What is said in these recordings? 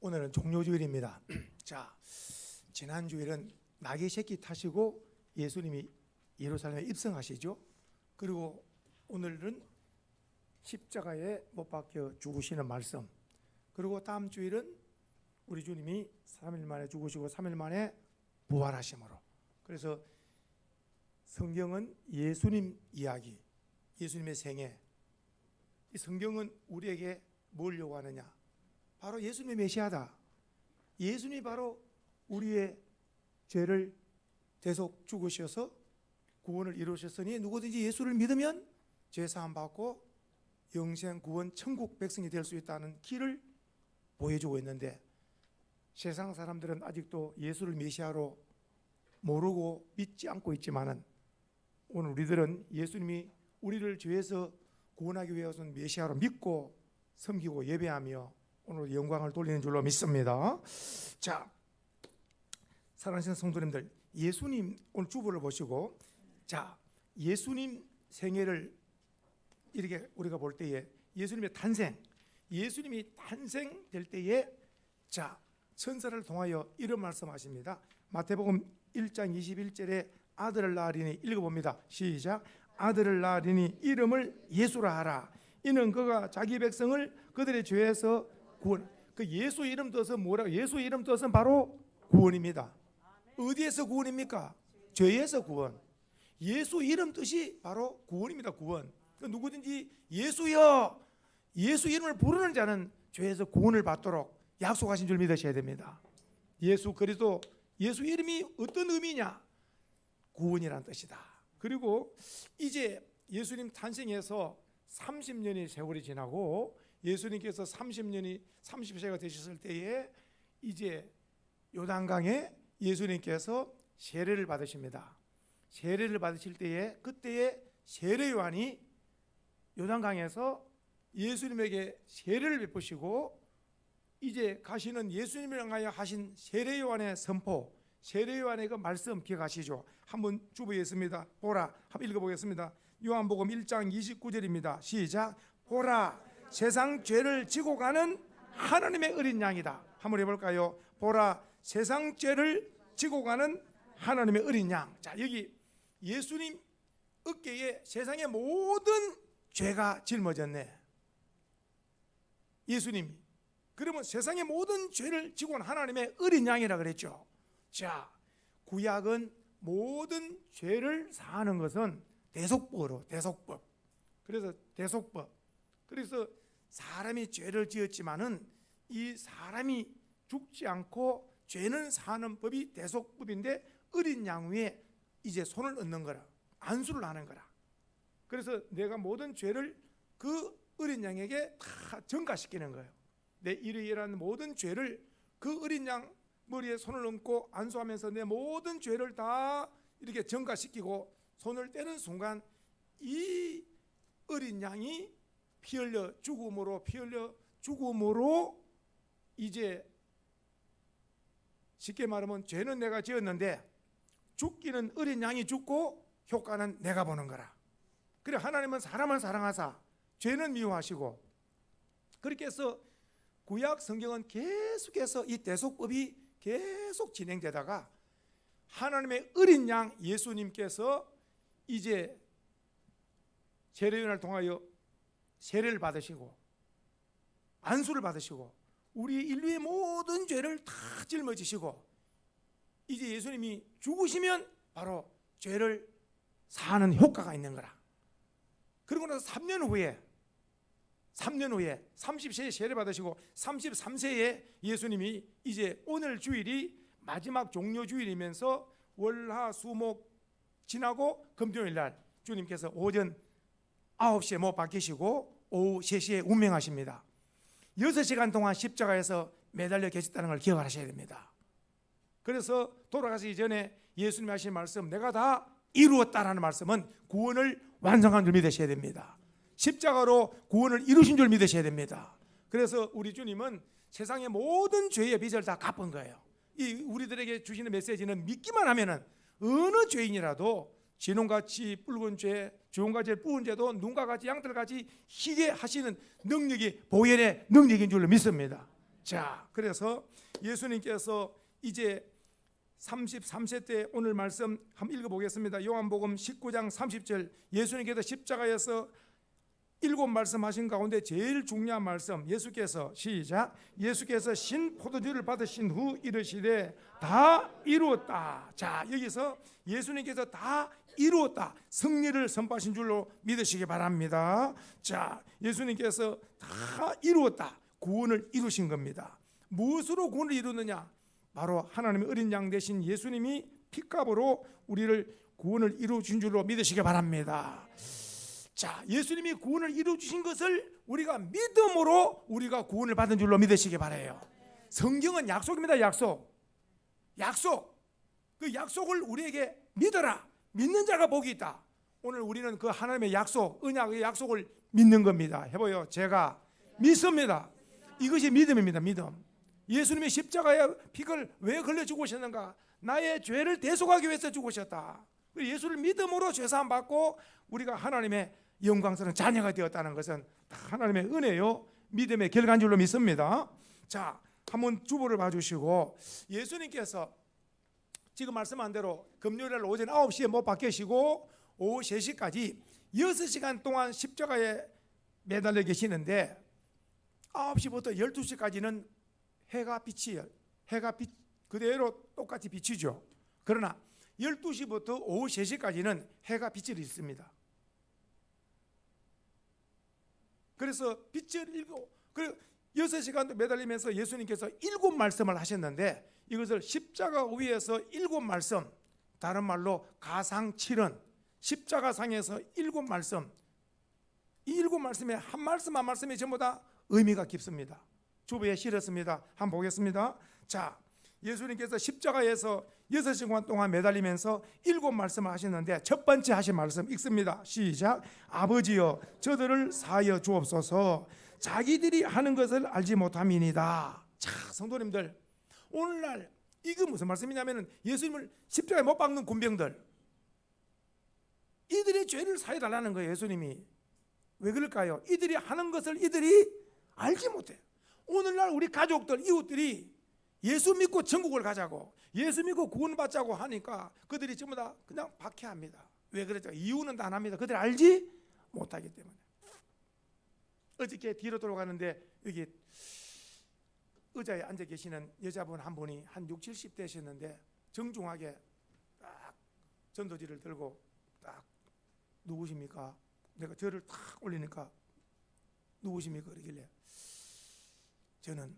오늘은 종료주일입니다. 자, 지난 주일은 나귀 새끼 타시고 예수님이 예루살렘에 입성하시죠. 그리고 오늘은 십자가에 못 박혀 죽으시는 말씀. 그리고 다음 주일은 우리 주님이 3일 만에 죽으시고 3일 만에 부활하심으로. 그래서 성경은 예수님 이야기, 예수님의 생애. 이 성경은 우리에게 뭘 요구하느냐? 바로 예수님의 메시아다. 예수님이 바로 우리의 죄를 대속 죽으셔서 구원을 이루셨으니 누구든지 예수를 믿으면 죄 사함 받고 영생 구원 천국 백성이 될 수 있다는 길을 보여주고 있는데 세상 사람들은 아직도 예수를 메시아로 모르고 믿지 않고 있지만은 오늘 우리들은 예수님이 우리를 죄에서 구원하기 위해서는 메시아로 믿고 섬기고 예배하며 오늘 영광을 돌리는 줄로 믿습니다. 자, 사랑하시는 성도님들, 예수님 오늘 주보를 보시고, 자, 예수님 생애를 이렇게 우리가 볼 때에 예수님의 탄생, 예수님이 탄생될 때에 자 천사를 통하여 이런 말씀하십니다. 마태복음 1장 21절에 아들을 낳으리니 읽어봅니다. 시작. 아들을 낳으리니 이름을 예수라 하라. 이는 그가 자기 백성을 그들의 죄에서 구원. 그 예수 이름 뜻은 뭐라? 예수 이름 뜻은 바로 구원입니다. 어디에서 구원입니까? 죄에서 구원. 예수 이름 뜻이 바로 구원입니다. 구원. 그 누구든지 예수여 예수 이름을 부르는 자는 죄에서 구원을 받도록 약속하신 줄 믿으셔야 됩니다. 예수 그리스도 예수 이름이 어떤 의미냐? 구원이란 뜻이다. 그리고 이제 예수님 탄생해서 30년의 세월이 지나고 예수님께서 30년이 30세가 되셨을 때에 이제 요단강에 예수님께서 세례를 받으십니다. 세례를 받으실 때에 그때에 세례 요한이 요단강에서 예수님에게 세례를 베푸시고 이제 가시는 예수님을 향하여 하신 세례 요한의 선포, 세례 요한의 그 말씀 기억하시죠? 한번 주부했습니다. 보라, 한번 읽어보겠습니다. 요한복음 1장 29절입니다. 시작. 보라, 세상 죄를 지고 가는 하나님의 어린 양이다. 한번 해볼까요? 보라, 세상 죄를 지고 가는 하나님의 어린 양. 자, 여기 예수님 어깨에 세상의 모든 죄가 짊어졌네. 예수님이. 그러면 세상의 모든 죄를 지고 온 하나님의 어린 양이라 그랬죠. 자, 구약은 모든 죄를 사하는 것은 대속법으로 대속법. 그래서 대속법. 그래서 사람이 죄를 지었지만은 이 사람이 죽지 않고 죄는 사는 법이 대속법인데 어린 양 위에 이제 손을 얹는 거라. 안수를 하는 거라. 그래서 내가 모든 죄를 그 어린 양에게 다 전가시키는 거예요. 내 일에 일하는 모든 죄를 그 어린 양 머리에 손을 얹고 안수하면서 내 모든 죄를 다 이렇게 전가시키고 손을 떼는 순간 이 어린 양이 피 흘려 죽음으로 피 흘려 죽음으로 이제 쉽게 말하면 죄는 내가 지었는데 죽기는 어린 양이 죽고 효과는 내가 보는 거라. 그래 하나님은 사람을 사랑하사 죄는 미워하시고 그렇게 해서 구약 성경은 계속해서 이 대속법이 계속 진행되다가 하나님의 어린 양 예수님께서 이제 세례요한을 통하여 세례를 받으시고 안수를 받으시고 우리 인류의 모든 죄를 다 짊어지시고 이제 예수님이 죽으시면 바로 죄를 사는 효과가 있는 거라. 그러고 나서 3년 후에 3년 후에 30세에 세례 받으시고 33세에 예수님이 이제 오늘 주일이 마지막 종료 주일이면서 월화 수목 지나고 금요일 날 주님께서 오전 9시에 못 박히시고 오후 3시에 운명하십니다. 6시간 동안 십자가에서 매달려 계셨다는 걸 기억하셔야 됩니다. 그래서 돌아가시기 전에 예수님이 하신 말씀 내가 다 이루었다라는 말씀은 구원을 완성한 줄 믿으셔야 됩니다. 십자가로 구원을 이루신 줄 믿으셔야 됩니다. 그래서 우리 주님은 세상의 모든 죄의 빚을 다 갚은 거예요. 이 우리들에게 주시는 메시지는 믿기만 하면은 어느 죄인이라도 진홍같이 붉은 죄, 주홍같이 뿌은 죄도 눈과 같이 양털같이 희게 하시는 능력이 보혈의 능력인 줄로 믿습니다. 자, 그래서 예수님께서 이제 33세 때 오늘 말씀 한번 읽어보겠습니다. 요한복음 19장 30절 예수님께서 십자가에서 일곱 말씀하신 가운데 제일 중요한 말씀 예수께서 시작 예수께서 신 포도주를 받으신 후 이르시되 다 이루었다. 자 여기서 예수님께서 다 이루었다. 승리를 선포하신 줄로 믿으시기 바랍니다. 자 예수님께서 다 이루었다. 구원을 이루신 겁니다. 무엇으로 구원을 이루느냐? 바로 하나님의 어린 양 대신 예수님이 피값으로 우리를 구원을 이루어 주신 줄로 믿으시기 바랍니다. 자, 예수님이 구원을 이루어 주신 것을 우리가 믿음으로 우리가 구원을 받은 줄로 믿으시기 바래요. 성경은 약속입니다. 약속. 약속. 그 약속을 우리에게 믿어라. 믿는 자가 복이 있다. 오늘 우리는 그 하나님의 약속, 언약의 약속을 믿는 겁니다. 해보요. 제가 믿습니다. 이것이 믿음입니다. 믿음. 예수님이 십자가에 피를 왜 걸려 죽으셨는가? 나의 죄를 대속하기 위해서 죽으셨다. 예수를 믿음으로 죄사함 받고 우리가 하나님의 영광스러운 자녀가 되었다는 것은 하나님의 은혜요 믿음의 결과인 줄로 믿습니다. 자, 한번 주보를 봐주시고 예수님께서 지금 말씀한 대로 금요일 오전 9시에 못 박히시고 오후 3시까지 6시간 동안 십자가에 매달려 계시는데 9시부터 12시까지는 해가 빛이에요. 해가 빛 그대로 똑같이 비치죠. 그러나 12시부터 오후 3시까지는 해가 빛을 잃습니다. 그래서 빛을 잃고 그 6시간도 매달리면서 예수님께서 일곱 말씀을 하셨는데 이것을 십자가 위에서 일곱 말씀 다른 말로 가상칠은 십자가상에서 일곱 말씀 이 일곱 말씀에 한 말씀 한 말씀이 전부 다 의미가 깊습니다. 주부에 실었습니다. 한번 보겠습니다. 자, 예수님께서 십자가에서 여섯 시간 동안 매달리면서 일곱 말씀을 하셨는데 첫 번째 하신 말씀 읽습니다. 시작. 아버지여 저들을 사하여 주옵소서. 자기들이 하는 것을 알지 못함이니다. 자, 성도님들 오늘날 이거 무슨 말씀이냐면은 예수님을 십자가에 못 박는 군병들 이들의 죄를 사해 달라는 거예요. 예수님이 왜 그럴까요? 이들이 하는 것을 이들이 알지 못해. 오늘날 우리 가족들 이웃들이 예수 믿고 천국을 가자고 예수 믿고 구원받자고 하니까 그들이 전부 다 그냥 박해합니다. 왜 그랬죠? 이유는 다 합니다. 그들 알지 못하기 때문에. 어저께 뒤로 돌아가는데 여기 의자에 앉아 계시는 여자분 한 분이 한 6, 70 되셨는데 정중하게 딱 전도지를 들고 딱 누구십니까? 내가 저를 탁 올리니까 누구십니까? 그러길래 저는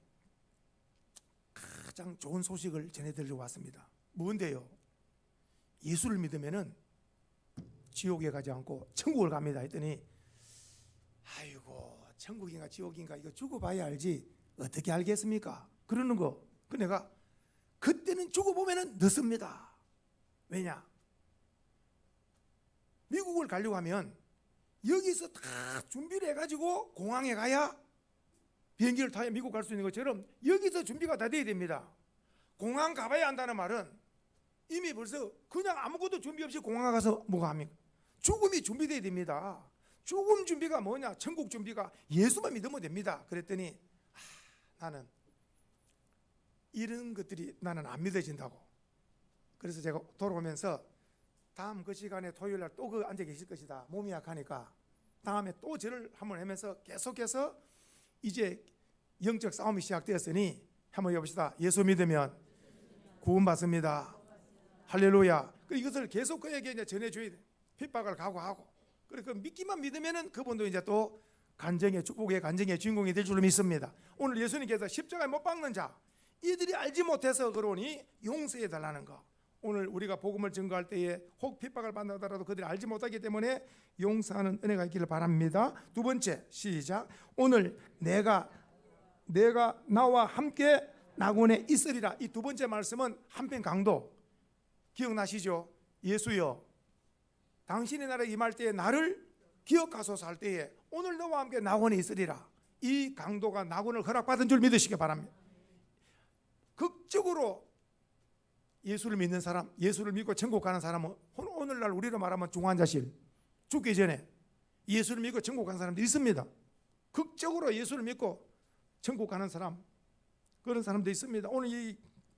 가장 좋은 소식을 전해드리려고 왔습니다. 뭔데요? 예수를 믿으면은 지옥에 가지 않고 천국을 갑니다. 했더니 아이고 천국인가 지옥인가 이거 죽어봐야 알지 어떻게 알겠습니까? 그러는 거. 그 내가 그때는 죽어보면은 늦습니다. 왜냐? 미국을 가려고 하면 여기서 다 준비를 해가지고 공항에 가야 비행기를 타야 미국 갈 수 있는 것처럼 여기서 준비가 다 돼야 됩니다. 공항 가봐야 한다는 말은 이미 벌써 그냥 아무것도 준비 없이 공항 가서 뭐가 합니까? 죽음이 준비돼야 됩니다. 죽음 준비가 뭐냐? 천국 준비가 예수만 믿으면 됩니다. 그랬더니 아, 나는 이런 것들이 나는 안 믿어진다고. 그래서 제가 돌아오면서 다음 그 시간에 토요일 날 또 그 앉아 계실 것이다. 몸이 약하니까 다음에 또 저를 한번 하면서 계속해서 이제 영적 싸움이 시작되었으니 한번 해봅시다. 예수 믿으면 구원받습니다. 할렐루야. 그 이것을 계속 그에게 전해줘야 돼. 핍박을 각오하고. 그래 그 믿기만 믿으면은 그분도 이제 또 간정의 축복의 간정의 주인공이 될 줄로 믿습니다. 오늘 예수님께서 십자가에 못 박는 자 이들이 알지 못해서 그러니 용서해 달라는 거. 오늘 우리가 복음을 증거할 때에 혹 핍박을 받는다라도 그들이 알지 못하기 때문에 용서하는 은혜가 있기를 바랍니다. 두 번째 시작. 오늘 내가 내가 나와 함께 낙원에 있으리라. 이 두 번째 말씀은 한편 강도 기억나시죠? 예수여, 당신의 나라에 임할 때에 나를 기억하소서 할 때에 오늘 너와 함께 낙원에 있으리라. 이 강도가 낙원을 허락받은 줄 믿으시기 바랍니다. 극적으로 예수를 믿는 사람, 예수를 믿고 천국 가는 사람은 오늘날 우리로 말하면 중환자실 죽기 전에 예수를 믿고 천국 가는 사람도 있습니다. 극적으로 예수를 믿고 천국 가는 사람 그런 사람도 있습니다. 오늘 이,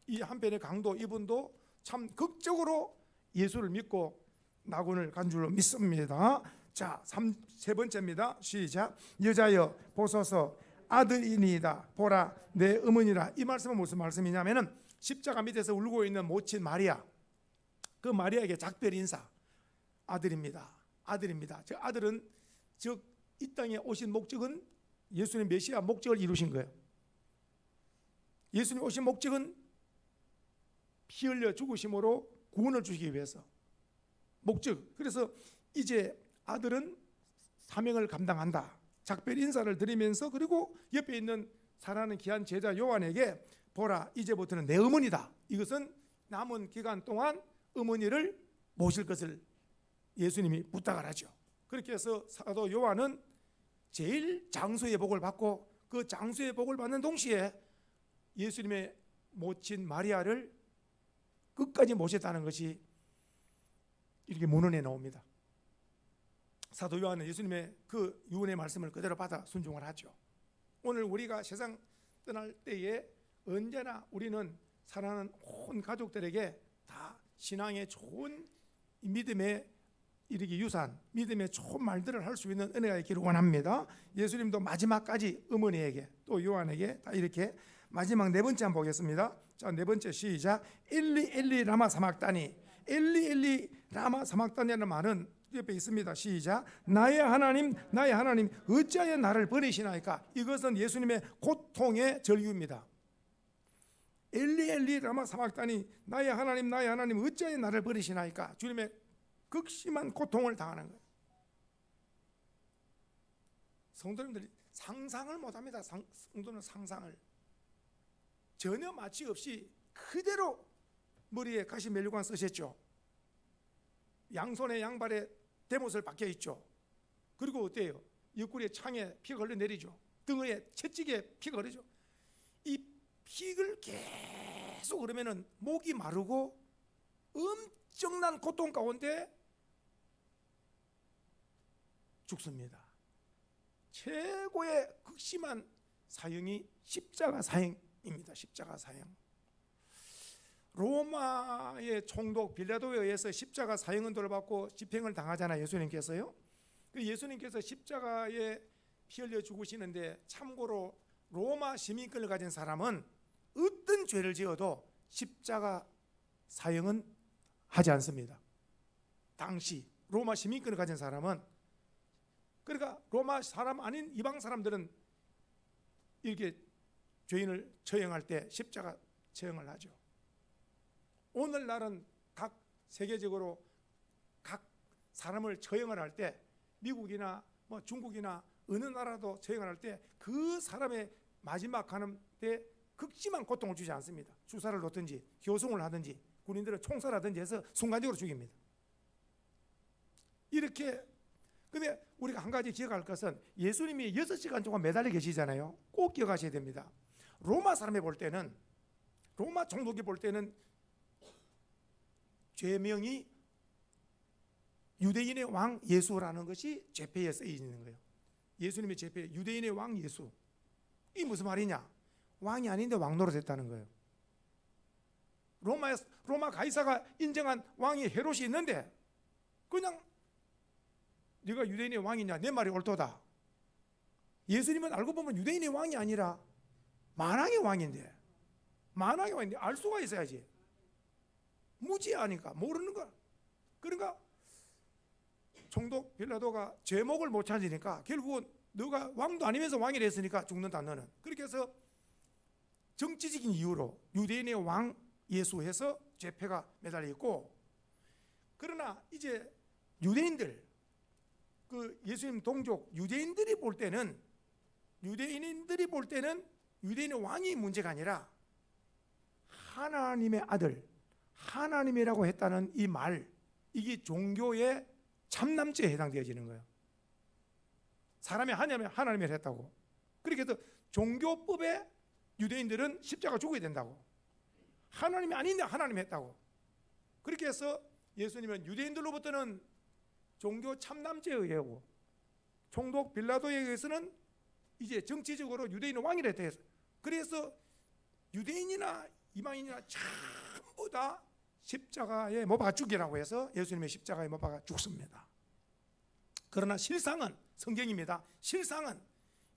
이 한편의 강도 이분도 참 극적으로 예수를 믿고 낙원을 간 줄로 믿습니다. 자, 삼, 세 번째입니다. 시작. 여자여 보소서 아들이니이다. 보라 내 어머니라. 이 말씀은 무슨 말씀이냐면은 십자가 밑에서 울고 있는 모친 마리아. 그 마리아에게 작별 인사. 아들입니다. 아들입니다. 저 아들은 즉 이 땅에 오신 목적은 예수님 메시아 목적을 이루신 거예요. 예수님 오신 목적은 피 흘려 죽으심으로 구원을 주시기 위해서 목적. 그래서 이제 아들은 사명을 감당한다. 작별 인사를 드리면서 그리고 옆에 있는 사랑하는 귀한 제자 요한에게 보라 이제부터는 내 어머니다. 이것은 남은 기간 동안 어머니를 모실 것을 예수님이 부탁을 하죠. 그렇게 해서 사도 요한은 제일 장수의 복을 받고 그 장수의 복을 받는 동시에 예수님의 모친 마리아를 끝까지 모셨다는 것이 이렇게 문헌에 나옵니다. 사도 요한은 예수님의 그 유언의 말씀을 그대로 받아 순종을 하죠. 오늘 우리가 세상 떠날 때에 언제나 우리는 사랑하는 온 가족들에게 다 신앙의 좋은 믿음의 이르기 유산, 믿음의 좋은 말들을 할 수 있는 은혜가 있기를 원합니다. 예수님도 마지막까지 어머니에게 또 요한에게 다 이렇게 마지막 네 번째 한번 보겠습니다. 자, 네 번째 시작. 일리 일리 라마 사막다니. 일리 일리 라마 사막다니라는 말은 옆에 있습니다. 시작. 나의 하나님, 나의 하나님, 어찌하여 나를 버리시나이까? 이것은 예수님의 고통의 절규입니다. 엘리 엘리 라마 사막다니 나의 하나님 나의 하나님 어찌하여 나를 버리시나이까? 주님의 극심한 고통을 당하는 거예요. 성도님들이 상상을 못합니다. 상, 성도는 상상을 전혀 마취 없이 그대로 머리에 가시 멜류관 쓰셨죠. 양손에 양발에 대못을 박혀 있죠. 그리고 어때요? 옆구리에 창에 피가 흘러 내리죠. 등에 채찍에 피가 흐르죠. 이 피를 계속 그러면은 목이 마르고 엄청난 고통 가운데 죽습니다. 최고의 극심한 사형이 십자가 사형입니다. 십자가 사형. 로마의 총독 빌라도에 의해서 십자가 사형은도를 받고 집행을 당하잖아요. 예수님께서요. 그 예수님께서 십자가에 피 흘려 죽으시는데 참고로 로마 시민권을 가진 사람은 어떤 죄를 지어도 십자가 사형은 하지 않습니다. 당시 로마 시민권을 가진 사람은 그러니까 로마 사람 아닌 이방 사람들은 이렇게 죄인을 처형할 때 십자가 처형을 하죠. 오늘날은 각 세계적으로 각 사람을 처형을 할 때 미국이나 뭐 중국이나 어느 나라도 처형을 할 때 그 사람의 마지막 하는 때 극심한 고통을 주지 않습니다. 주사를 놓든지 교송을 하든지 군인들을 총살하든지 해서 순간적으로 죽입니다. 이렇게 근데 우리가 한 가지 기억할 것은 예수님이 여섯 시간 동안 매달려 계시잖아요. 꼭 기억하셔야 됩니다. 로마 사람이 볼 때는 로마 총독이 볼 때는 죄명이 유대인의 왕 예수라는 것이 제패에 쓰여 있는 거예요. 예수님의 제패 유대인의 왕 예수. 이 무슨 말이냐? 왕이 아닌데 왕 노릇 했다는 거예요. 로마 로마 가이사가 인정한 왕이 헤롯이 있는데 그냥 네가 유대인의 왕이냐? 내 말이 옳도다. 예수님은 알고 보면 유대인의 왕이 아니라 만왕의 왕인데 만왕의 왕인데 알 수가 있어야지. 무지하니까 모르는 거. 그러니까 총독 빌라도가 제목을 못 찾으니까 결국은 너가 왕도 아니면서 왕이 됐으니까 죽는다 너는. 그렇게 해서 정치적인 이유로 유대인의 왕 예수해서 죄패가 매달려 있고 그러나 이제 유대인들 그 예수님 동족 유대인들이 볼 때는 유대인들이 볼 때는 유대인의 왕이 문제가 아니라 하나님의 아들 하나님이라고 했다는 이 말 이게 종교의 참남죄에 해당되어지는 거예요. 사람이 하나님 하나님을 했다고. 그렇게 해서 종교법에 유대인들은 십자가 죽어야 된다고. 하나님이 아닌데 하나님 했다고. 그렇게 해서 예수님은 유대인들로부터는 종교 참남죄에 의하고 총독 빌라도에 의해서는 이제 정치적으로 유대인은 왕이라 해서 그래서 유대인이나 이방인이나 전부 다 십자가에 못 박아 죽이라고 해서 예수님의 십자가에 못 박아 죽습니다. 그러나 실상은 성경입니다. 실상은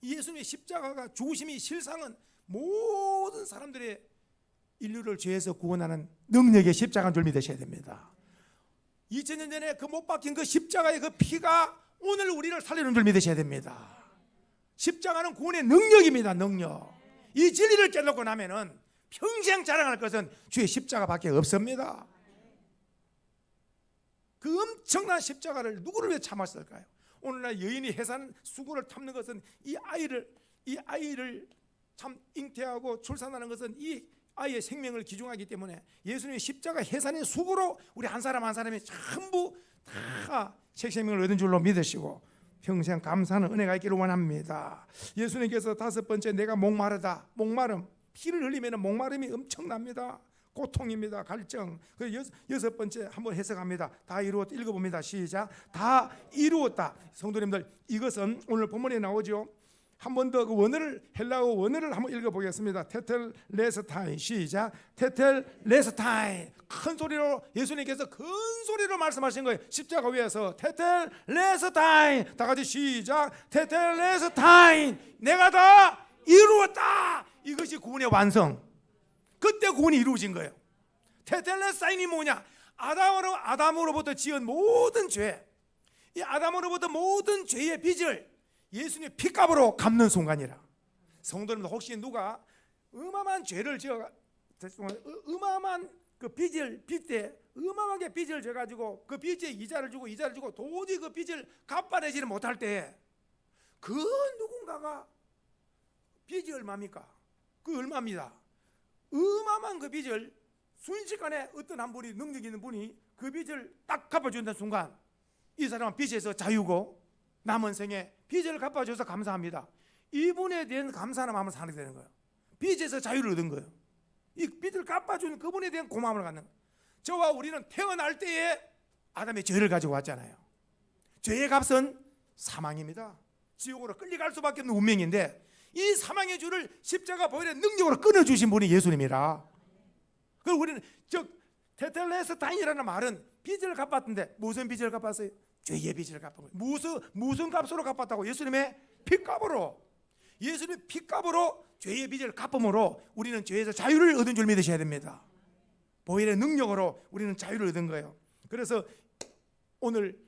예수님의 십자가가 죽으심이 실상은 모든 사람들의 인류를 죄에서 구원하는 능력의 십자가인 줄 믿으셔야 됩니다. 2000년 전에 그 못 박힌 그 십자가의 그 피가 오늘 우리를 살리는 줄 믿으셔야 됩니다. 십자가는 구원의 능력입니다. 능력. 이 진리를 깨닫고 나면은 평생 자랑할 것은 주의 십자가밖에 없습니다. 그 엄청난 십자가를 누구를 위해 참았을까요? 오늘날 여인이 해산 수고를 참는 것은 이 아이를 이 아이를 참 잉태하고 출산하는 것은 이 아이의 생명을 기중하기 때문에 예수님의 십자가 해산의 수고로 우리 한 사람 한 사람이 전부 다 생명을 얻은 줄로 믿으시고 평생 감사하는 은혜가 있기를 원합니다. 예수님께서 다섯 번째 내가 목마르다 목마름 피를 흘리면 목마름이 엄청납니다. 고통입니다. 갈증. 그 여, 여섯 번째 한번 해석합니다. 다 이루었다. 읽어봅니다. 시작. 다 이루었다. 성도님들 이것은 오늘 본문에 나오죠. 한 번 더 그 원어를 헬라어 원어를 한번 읽어보겠습니다. 테텔 레스타인 시작. 테텔 레스타인 큰 소리로 예수님께서 큰 소리로 말씀하신 거예요. 십자가 위에서 테텔 레스타인 다 같이 시작. 테텔 레스타인 내가 다 이루었다. 이것이 구원의 완성. 그때 구원이 이루어진 거예요. 테텔레 사인이 뭐냐? 아담으로 아담으로부터 지은 모든 죄, 이 아담으로부터 모든 죄의 빚을 예수님의 피값으로 갚는 순간이라. 성도님들 혹시 누가 어마어마한 죄를 지어 어마어마한 그 빚을 빚때 어마어마하게 빚을 져 가지고 그 빚에 이자를 주고 이자를 주고 도저히 그 빚을 갚아내지를 못할 때 그 누군가가 빚이 얼마입니까? 그 얼마입니다. 어마어마한 그 빚을 순식간에 어떤 한 분이 능력 있는 분이 그 빚을 딱 갚아준다는 순간 이 사람은 빚에서 자유고 남은 생에 빚을 갚아줘서 감사합니다. 이분에 대한 감사는 마음을 사게 되는 거예요. 빚에서 자유를 얻은 거예요. 이 빚을 갚아준 그분에 대한 고마움을 갖는 거예요. 저와 우리는 태어날 때에 아담의 죄를 가지고 왔잖아요. 죄의 값은 사망입니다. 지옥으로 끌려갈 수밖에 없는 운명인데 이 사망의 줄을 십자가 보혈의 능력으로 끊어주신 분이 예수님이라. 그리고 우리는 즉 테텔레스타인이라는 말은 빚을 갚았던데 무슨 빚을 갚았어요? 죄의 빚을 갚은 거예요. 무슨 무슨 값으로 갚았다고? 예수님의 피값으로. 예수님의 피값으로 죄의 빚을 갚음으로 우리는 죄에서 자유를 얻은 줄 믿으셔야 됩니다. 보혈의 능력으로 우리는 자유를 얻은 거예요. 그래서 오늘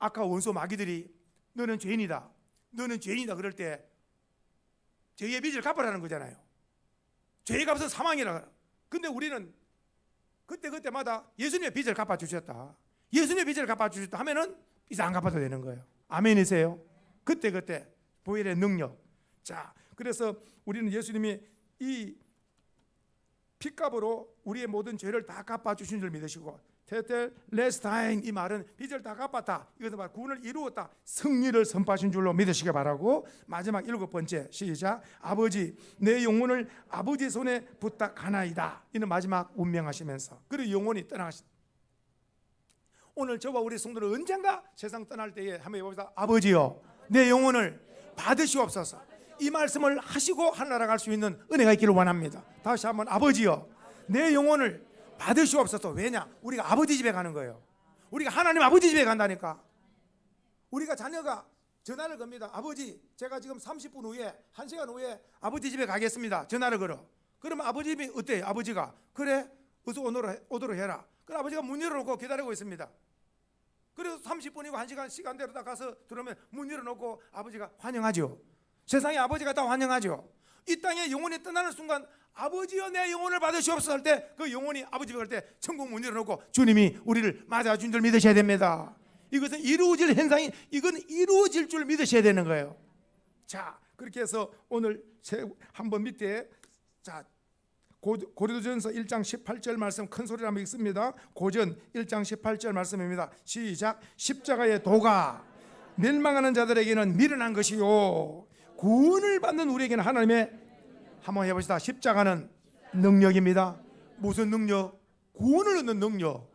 아까 원수 마귀들이 너는 죄인이다. 너는 죄인이다 그럴 때 죄의 빚을 갚으라는 거잖아요. 죄의 값은 사망이라. 근데 우리는 그때 그때마다 예수님의 빚을 갚아 주셨다. 예수님의 빚을 갚아 주셨다 하면은 이제 안 갚아도 되는 거예요. 아멘이세요? 그때 그때 보혈의 능력. 자, 그래서 우리는 예수님이 이 피값으로 우리의 모든 죄를 다 갚아 주신 줄 믿으시고 테텔 레스타인 이 말은 빚을 다 갚았다. 이것은 말 구원을 이루었다. 승리를 선포하신 줄로 믿으시기 바라고 마지막 일곱 번째 시작. 아버지 내 영혼을 아버지 손에 부탁하나이다. 이는 마지막 운명하시면서 그리고 영혼이 떠나가신. 오늘 저와 우리 성도는 언젠가 세상 떠날 때에 한번 해봅시다. 아버지요 내 영혼을 받으시옵소서. 이 말씀을 하시고 하늘나라 갈 수 있는 은혜가 있기를 원합니다. 다시 한번 아버지요 내 영혼을 받으시옵소서. 왜냐? 우리가 아버지 집에 가는 거예요. 우리가 하나님 아버지 집에 간다니까. 우리가 자녀가 전화를 겁니다. 아버지, 제가 지금 30분 후에 1시간 후에 아버지 집에 가겠습니다. 전화를 걸어. 그러면 아버지 집이 어때? 아버지가 그래 어서 오도록, 오도록 해라. 그럼 아버지가 문 열어놓고 기다리고 있습니다. 그래서 30분이고 1시간 시간대로 다 가서 들어오면 문 열어놓고 아버지가 환영하죠. 세상에 아버지가 다 환영하죠. 이 땅에 영혼이 떠나는 순간 아버지여 내 영혼을 받으시옵소서 할 때 그 영혼이 아버지 갈 때 천국 문 열어놓고 주님이 우리를 맞아준 줄 믿으셔야 됩니다. 이것은 이루어질 현상이 이건 이루어질 줄 믿으셔야 되는 거예요. 자 그렇게 해서 오늘 한번 밑에 자 고린도전서 1장 18절 말씀 큰 소리로 한번 읽습니다. 고전 1장 18절 말씀입니다. 시작 십자가의 도가 멸망하는 자들에게는 미련한 것이요 구원을 받는 우리에게는 하나님의 한번 해봅시다. 십자가는 능력입니다. 무슨 능력? 구원을 얻는 능력.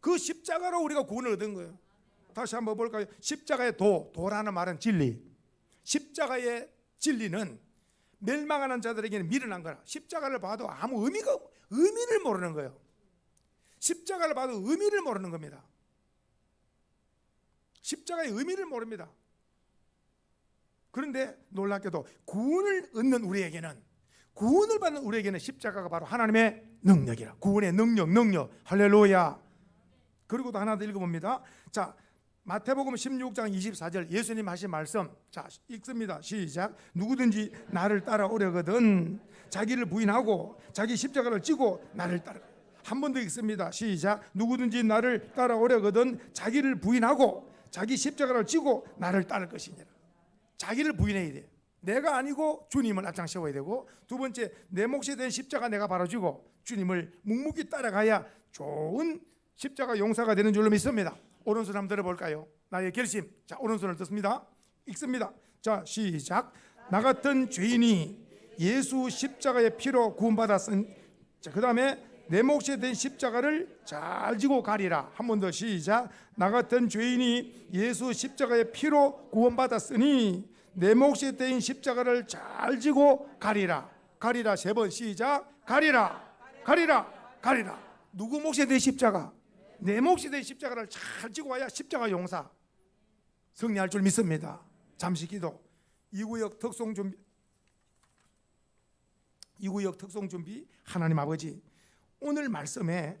그 십자가로 우리가 구원을 얻은 거예요. 다시 한번 볼까요? 십자가의 도, 도라는 말은 진리. 십자가의 진리는 멸망하는 자들에게는 미련한 거라. 십자가를 봐도 아무 의미가 없- 의미를 모르는 거예요. 십자가를 봐도 의미를 모르는 겁니다. 십자가의 의미를 모릅니다. 그런데 놀랍게도 구원을 얻는 우리에게는 구원을 받는 우리에게는 십자가가 바로 하나님의 능력이라. 구원의 능력, 능력. 할렐루야. 그리고 또 하나 더 읽어봅니다. 자, 마태복음 16장 24절 예수님 하신 말씀. 자, 읽습니다. 시작. 누구든지 나를 따라오려거든 자기를 부인하고 자기 십자가를 지고 나를 따라. 한 번 더 읽습니다. 시작. 누구든지 나를 따라오려거든 자기를 부인하고 자기 십자가를 지고 나를 따를 것이니라. 자기를 부인해야 돼. 내가 아니고 주님을 앞장세워야 되고 두 번째 내 몫이 된 십자가 내가 바로 지고 주님을 묵묵히 따라가야 좋은 십자가 용사가 되는 줄로 믿습니다. 오른손 한번 들어볼까요? 나의 결심. 자 오른손을 듣습니다. 읽습니다. 자 시작. 나 같은 죄인이 예수 십자가의 피로 구원받았은 자그 다음에 내 몫이 된 십자가를 잘 지고 가리라. 한 번 더 시작. 나 같은 죄인이 예수 십자가의 피로 구원받았으니 내 몫이 된 십자가를 잘 지고 가리라. 가리라 세 번 시작. 가리라. 가리라. 가리라. 누구 몫이 된 십자가? 내 몫이 된 십자가를 잘 지고 와야 십자가 용사 승리할 줄 믿습니다. 잠시 기도. 이구역 특송 준비 이구역 특송 준비 하나님 아버지 오늘 말씀에